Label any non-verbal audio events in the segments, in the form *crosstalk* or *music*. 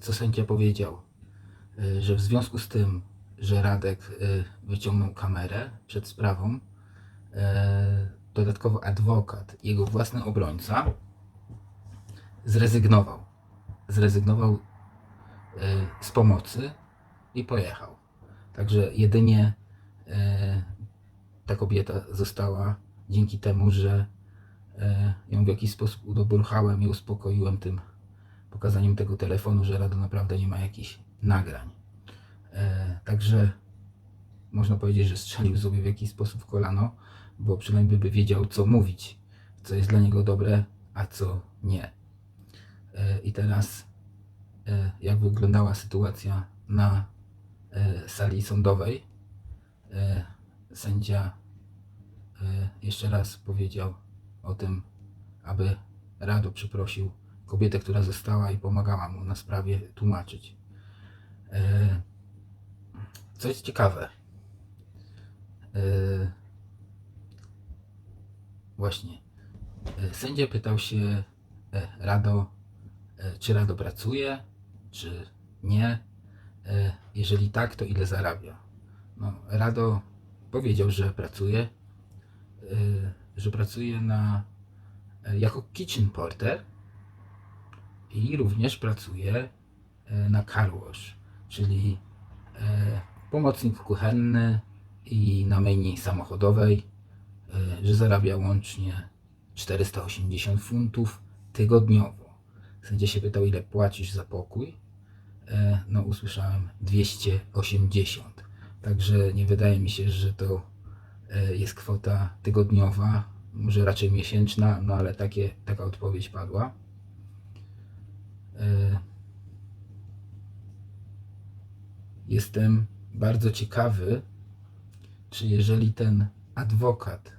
co sędzia powiedział, y, że w związku z tym, że Radek y, wyciągnął kamerę przed sprawą, y, dodatkowo adwokat, jego własny obrońca, zrezygnował. Zrezygnował z pomocy i pojechał. Także jedynie ta kobieta została dzięki temu, że e, ją w jakiś sposób udobruchałem i uspokoiłem tym pokazaniem tego telefonu, że Rado naprawdę nie ma jakichś nagrań. E, Także można powiedzieć, że strzelił sobie w jakiś sposób w kolano, bo przynajmniej by wiedział, co mówić, co jest dla niego dobre, a co nie. E, I teraz, e, jak wyglądała sytuacja na e, sali sądowej, e, sędzia e, jeszcze raz powiedział o tym, aby Rado przeprosił kobietę, która została i pomagała mu na sprawie tłumaczyć. E, Co jest ciekawe, e, właśnie e, sędzia pytał się Rado, czy Rado pracuje, czy nie. Jeżeli tak, to ile zarabia? No, Rado powiedział, że pracuje, że pracuje na, jako kitchen porter i również pracuje y, na car wash, czyli y, pomocnik kuchenny i na myjni samochodowej, y, że zarabia łącznie 480 funtów tygodniowo. Sędzia się pytał, ile płacisz za pokój. E, No, usłyszałem 280. Także nie wydaje mi się, że to e, jest kwota tygodniowa, może raczej miesięczna, no ale takie, taka odpowiedź padła. E, Jestem bardzo ciekawy, czy jeżeli ten adwokat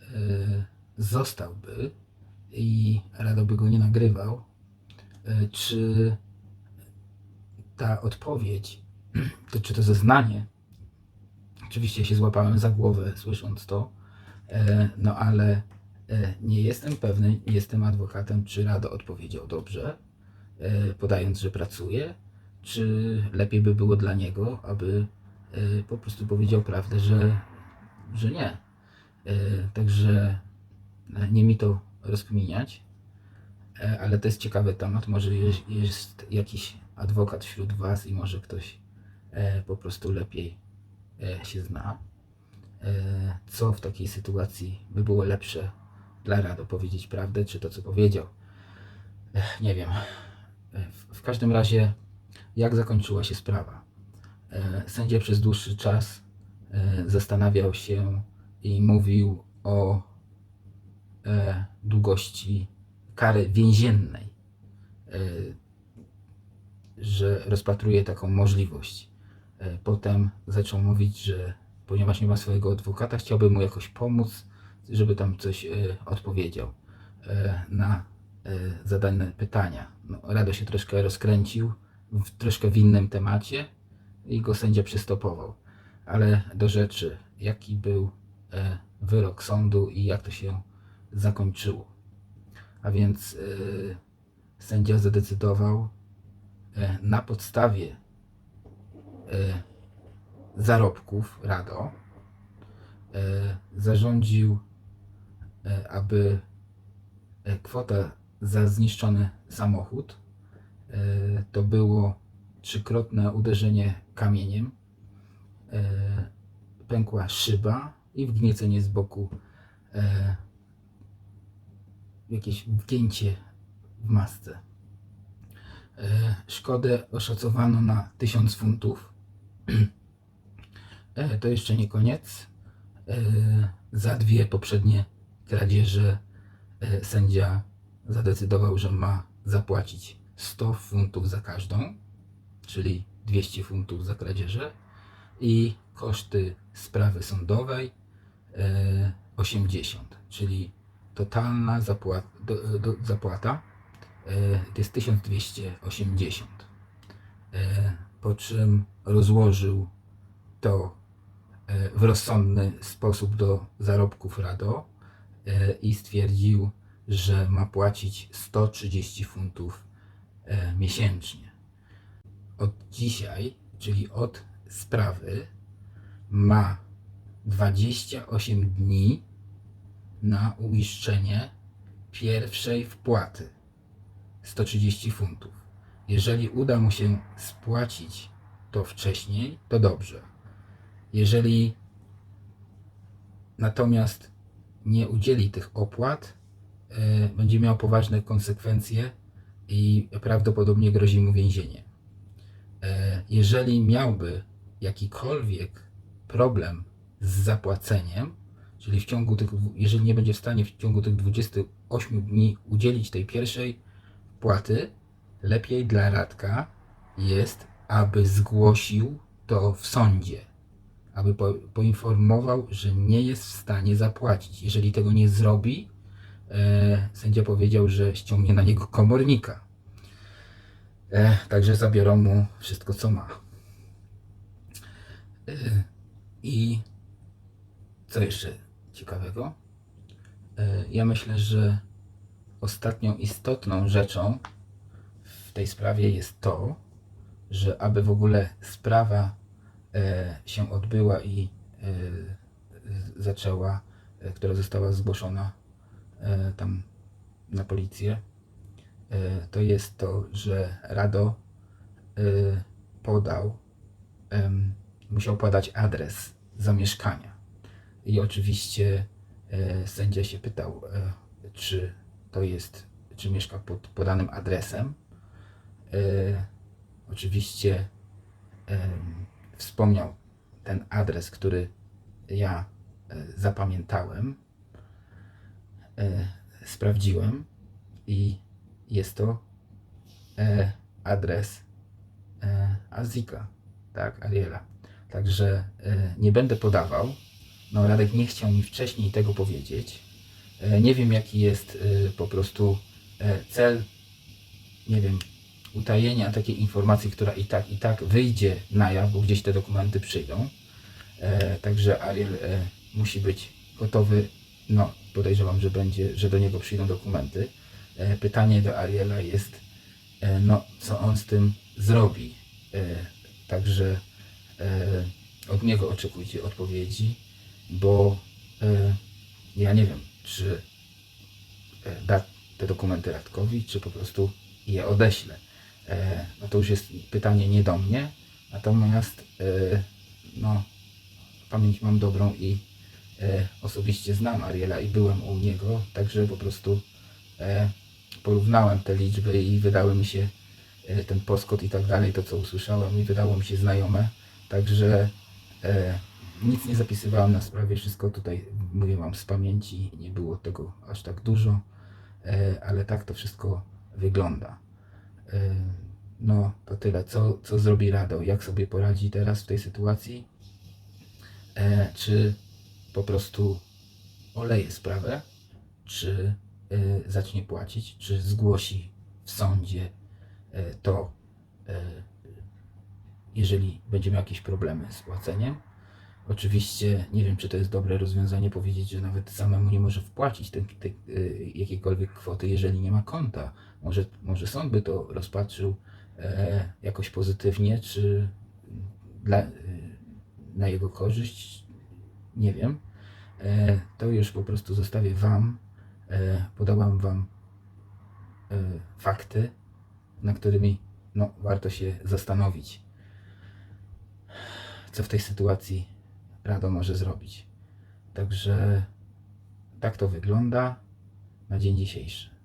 e, zostałby i Rado by go nie nagrywał, e, czy ta odpowiedź, *clears throat* to czy to zeznanie, oczywiście się złapałem za głowę słysząc to, no ale nie jestem pewny, jestem adwokatem, czy Rado odpowiedział dobrze, podając, że pracuje, czy lepiej by było dla niego, aby e, po prostu powiedział prawdę, że, że nie. E, Także e, nie mi to rozkminiać. E, ale to jest ciekawy temat. Może jest, jest jakiś adwokat wśród Was i może ktoś e, po prostu lepiej e, się zna. E, co w takiej sytuacji by było lepsze dla Rado? Powiedzieć prawdę, czy to, co powiedział? E, nie wiem. E, w, każdym razie, jak zakończyła się sprawa? E, sędzia przez dłuższy czas e, zastanawiał się i mówił o długości kary więziennej, że rozpatruje taką możliwość. Potem zaczął mówić, że ponieważ nie ma swojego adwokata, chciałby mu jakoś pomóc, żeby tam coś odpowiedział na zadane pytania. No, Rado się troszkę rozkręcił, w, troszkę w innym temacie i go sędzia przystopował. Ale do rzeczy, jaki był e, wyrok sądu i jak to się zakończyło. A więc y, sędzia zadecydował na podstawie zarobków RADO zarządził, aby kwota za zniszczony samochód y, to było trzykrotne uderzenie kamieniem, y, pękła szyba i wgniecenie z boku y, jakieś wgięcie w masce. E, Szkodę oszacowano na 1000 funtów. E, To jeszcze nie koniec. E, Za dwie poprzednie kradzieże e, sędzia zadecydował, że ma zapłacić 100 funtów za każdą, czyli 200 funtów za kradzieże i koszty sprawy sądowej e, 80, czyli totalna zapłata, e, to jest 1280. E, po czym rozłożył to e, w rozsądny sposób do zarobków RADO e, i stwierdził, że ma płacić 130 funtów e, miesięcznie. od dzisiaj, czyli od sprawy, ma 28 dni na uiszczenie pierwszej wpłaty 130 funtów. Jeżeli uda mu się spłacić to wcześniej, to dobrze. Jeżeli natomiast nie udzieli tych opłat, będzie miał poważne konsekwencje i prawdopodobnie grozi mu więzienie. E, Jeżeli miałby jakikolwiek problem z zapłaceniem, czyli w ciągu tych, jeżeli nie będzie w stanie w ciągu tych 28 dni udzielić tej pierwszej płaty, lepiej dla Radka jest, aby zgłosił to w sądzie, aby po, poinformował, że nie jest w stanie zapłacić. Jeżeli tego nie zrobi, e, sędzia powiedział, że ściągnie na niego komornika. E, także zabiorą mu wszystko, co ma. E, I co jeszcze ciekawego? E, ja myślę, że ostatnią istotną rzeczą w tej sprawie jest to, że aby w ogóle sprawa e, się odbyła i e, zaczęła, e, która została zgłoszona e, tam na policję, e, to jest to, że Rado e, podał, musiał podać adres zamieszkania. I oczywiście e, sędzia się pytał, e, czy to jest, czy mieszka pod podanym adresem. E, oczywiście wspomniał ten adres, który ja e, zapamiętałem, e, sprawdziłem i jest to e, adres e, Azika, tak, Ariela. Także e, nie będę podawał. No, Radek nie chciał mi wcześniej tego powiedzieć. E, nie wiem, jaki jest e, po prostu e, cel, nie wiem, utajenia takiej informacji, która i tak, i tak wyjdzie na jaw, bo gdzieś te dokumenty przyjdą. E, także Ariel e, musi być gotowy. No, podejrzewam, że będzie, że do niego przyjdą dokumenty. E, pytanie do Ariela jest, e, no, co on z tym zrobi. E, także od niego oczekujcie odpowiedzi, bo ja nie wiem, czy da te dokumenty Radkowi, czy po prostu je odeślę. No to już jest pytanie nie do mnie, natomiast no, pamięć mam dobrą i osobiście znam Ariela i byłem u niego, także po prostu e, porównałem te liczby i wydały mi się e, ten poskot i tak dalej, to co usłyszałem i wydało mi się znajome, także e, nic nie zapisywałem na sprawie, wszystko tutaj mówię wam z pamięci, nie było tego aż tak dużo, e, ale tak to wszystko wygląda. E, no to tyle, co, co zrobi Rado, jak sobie poradzi teraz w tej sytuacji, e, czy po prostu oleje sprawę, czy e, zacznie płacić, czy zgłosi w sądzie e, to, e, jeżeli będzie miał jakieś problemy z płaceniem. Oczywiście nie wiem, czy to jest dobre rozwiązanie powiedzieć, że nawet samemu nie może wpłacić y, jakiejkolwiek kwoty, jeżeli nie ma konta. Może, może sąd by to rozpatrzył jakoś pozytywnie, czy dla, na jego korzyść, nie wiem. E, to już po prostu zostawię Wam. E, podałam Wam e, fakty, na którymi no, warto się zastanowić, co w tej sytuacji Rado może zrobić. Także tak to wygląda na dzień dzisiejszy.